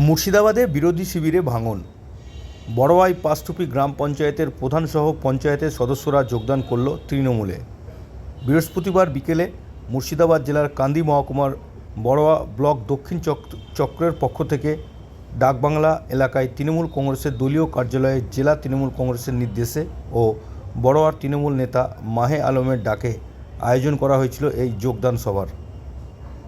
মুর্শিদাবাদে বিরোধী শিবিরে ভাঙন। বড়োয়াই পাঁচটুপি গ্রাম পঞ্চায়েতের প্রধানসহ পঞ্চায়েতের সদস্যরা যোগদান করল তৃণমূলে। বৃহস্পতিবার বিকেলে মুর্শিদাবাদ জেলার কান্দি মহকুমার বড়োয়া ব্লক দক্ষিণ চক- চক্রের পক্ষ থেকে ডাকবাংলা এলাকায় তৃণমূল কংগ্রেসের দলীয় কার্যালয়ে জেলা তৃণমূল কংগ্রেসের নির্দেশে ও বড়োয়ার তৃণমূল নেতা মাহে আলমের ডাকে আয়োজন করা হয়েছিল এই যোগদান সভার।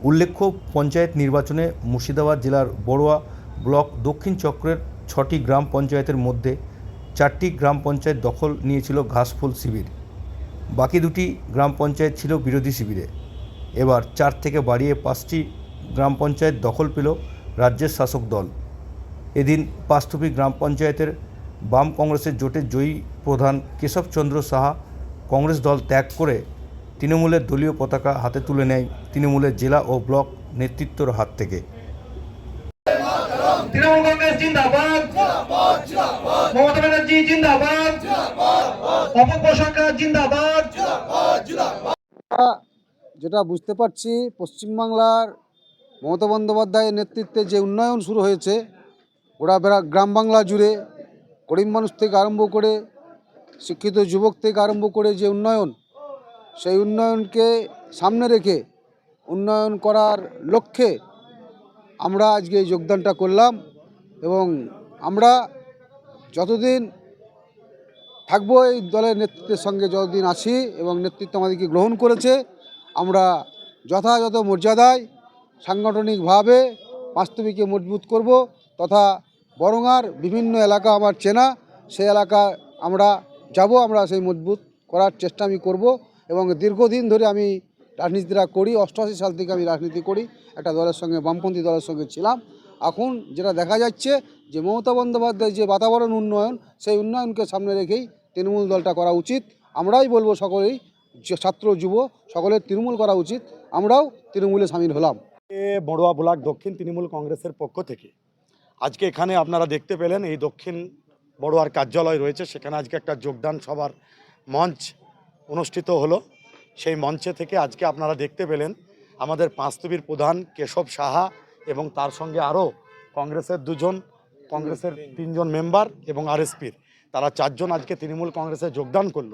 উল্লেখ্য, পঞ্চায়েত নির্বাচনে মুর্শিদাবাদ জেলার বড়ুয়া ব্লক দক্ষিণ চক্রের ছটি গ্রাম পঞ্চায়েতের মধ্যে চারটি গ্রাম পঞ্চায়েত দখল নিয়েছিল ঘাসফুল শিবির। বাকি দুটি গ্রাম পঞ্চায়েত ছিল বিরোধী শিবিরে। এবার চার থেকে বাড়িয়ে পাঁচটি গ্রাম পঞ্চায়েত দখল পেল রাজ্যের শাসক দল। এদিন পাঁচথুপি গ্রাম পঞ্চায়েতের বাম কংগ্রেসের জোটের জয়ী প্রধান কেশবচন্দ্র সাহা কংগ্রেস দল ত্যাগ করে তৃণমূলের দলীয় পতাকা হাতে তুলে নেয় তৃণমূলের জেলা ও ব্লক নেতৃত্বর হাত থেকে। তৃণমূল কংগ্রেস জিন্দাবাদ। মমতা ব্যানার্জি জিন্দাবাদ। অপূর্ব সরকার জিন্দাবাদ। যেটা বুঝতে পারছি পশ্চিমবাংলার মমতা বন্দ্যোপাধ্যায়ের নেতৃত্বে যে উন্নয়ন শুরু হয়েছে ওরা বেড়া- গ্রাম বাংলা জুড়ে গরিব মানুষ থেকে আরম্ভ করে শিক্ষিত যুবক থেকে আরম্ভ করে যে উন্নয়ন সেই উন্নয়নকে সামনে রেখে উন্নয়ন করার লক্ষ্যে আমরা আজকে এই যোগদানটা করলাম। এবং আমরা যতদিন থাকব এই দলের নেতৃত্বের সঙ্গে, যতদিন আছি এবং নেতৃত্ব আমাদেরকে গ্রহণ করেছে, আমরা যথাযথ মর্যাদায়, সাংগঠনিকভাবে, বাস্তবিকে মজবুত করব তথা বরঙার বিভিন্ন এলাকা আমার চেনা, সেই এলাকা আমরা যাব, আমরা সেই মজবুত করার চেষ্টা আমি করব এবং দীর্ঘদিন ধরে আমি রাজনীতিটা করি, অষ্টআশি সাল থেকে আমি রাজনীতি করি, একটা দলের সঙ্গে, বামপন্থী দলের সঙ্গে ছিলাম। এখন যেটা দেখা যাচ্ছে যে মমতা বন্দ্যোপাধ্যায়ের যে বাতাবরণ উন্নয়ন, সেই উন্নয়নকে সামনে রেখেই তৃণমূল দলটা করা উচিত। আমরাই বলব সকলেই ছাত্র, যুব, সকলের তৃণমূল করা উচিত। আমরাও তৃণমূলে সামিল হলাম। বড়ুয়া ব্লক দক্ষিণ তৃণমূল কংগ্রেসের পক্ষ থেকে। আজকে এখানে আপনারা দেখতে পেলেন এই দক্ষিণ বড়ুয়ার কার্যালয় রয়েছে, সেখানে আজকে একটা যোগদান সভার মঞ্চ অনুষ্ঠিত হলো। সেই মঞ্চে থেকে আজকে আপনারা দেখতে পেলেন আমাদের পাঁচতুবির প্রধান কেশব সাহা এবং তার সঙ্গে আরও কংগ্রেসের দুজন, কংগ্রেসের তিনজন মেম্বার এবং আরএসপির। তারা চারজন আজকে তৃণমূল কংগ্রেসে যোগদান করল।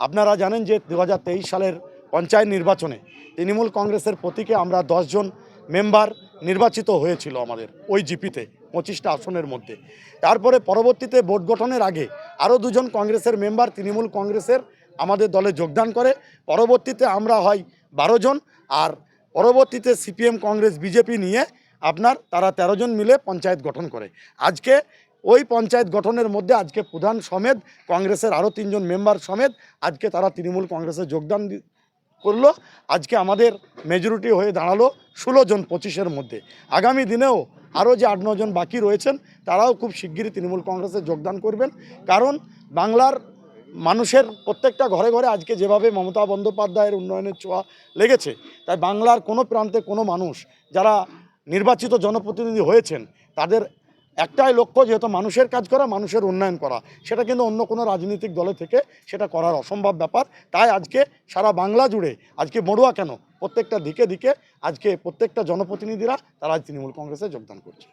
আপনারা জানেন যে দু হাজার তেইশ সালের পঞ্চায়েত নির্বাচনে তৃণমূল কংগ্রেসের প্রতীকে আমরা দশজন মেম্বার নির্বাচিত হয়েছিল আমাদের ওই জিপিতে, পঁচিশটা আসনের মধ্যে। তারপরে পরবর্তীতে বোর্ড গঠনের আগে আরও দুজন কংগ্রেসের মেম্বার তৃণমূল কংগ্রেসের আমাদের দলে যোগদান করে। পরবর্তীতে আমরা হয় বারো জন আর পরবর্তীতে সিপিএম কংগ্রেস, বিজেপি নিয়ে আপনার তারা তেরো জন মিলে পঞ্চায়েত গঠন করে। আজকে ওই পঞ্চায়েত গঠনের মধ্যে আজকে প্রধান সমেত, কংগ্রেসের আরও তিনজন মেম্বার সমেত আজকে তারা তৃণমূল কংগ্রেসে যোগদান করল। আজকে আমাদের মেজরিটি হয়ে দাঁড়াল ষোলো জন পঁচিশের মধ্যে। আগামী দিনেও আরও যে আট জন বাকি রয়েছেন, তারাও খুব শিগগিরই তৃণমূল কংগ্রেসে যোগদান করবেন। কারণ বাংলার মানুষের প্রত্যেকটা ঘরে ঘরে আজকে যেভাবে মমতা বন্দ্যোপাধ্যায়ের উন্নয়নের ছোঁয়া লেগেছে, তাই বাংলার কোনো প্রান্তে কোনো মানুষ যারা নির্বাচিত জনপ্রতিনিধি হয়েছেন, তাদের একটাই লক্ষ্য যেহেতু মানুষের কাজ করা, মানুষের উন্নয়ন করা। সেটা কিন্তু অন্য কোনো রাজনৈতিক দলে থেকে সেটা করার অসম্ভব ব্যাপার। তাই আজকে সারা বাংলা জুড়ে, আজকে মরুয়া কেন? প্রত্যেকটা দিকে দিকে আজকে প্রত্যেকটা জনপ্রতিনিধিরা তারা আজ তৃণমূল কংগ্রেসে যোগদান করছে।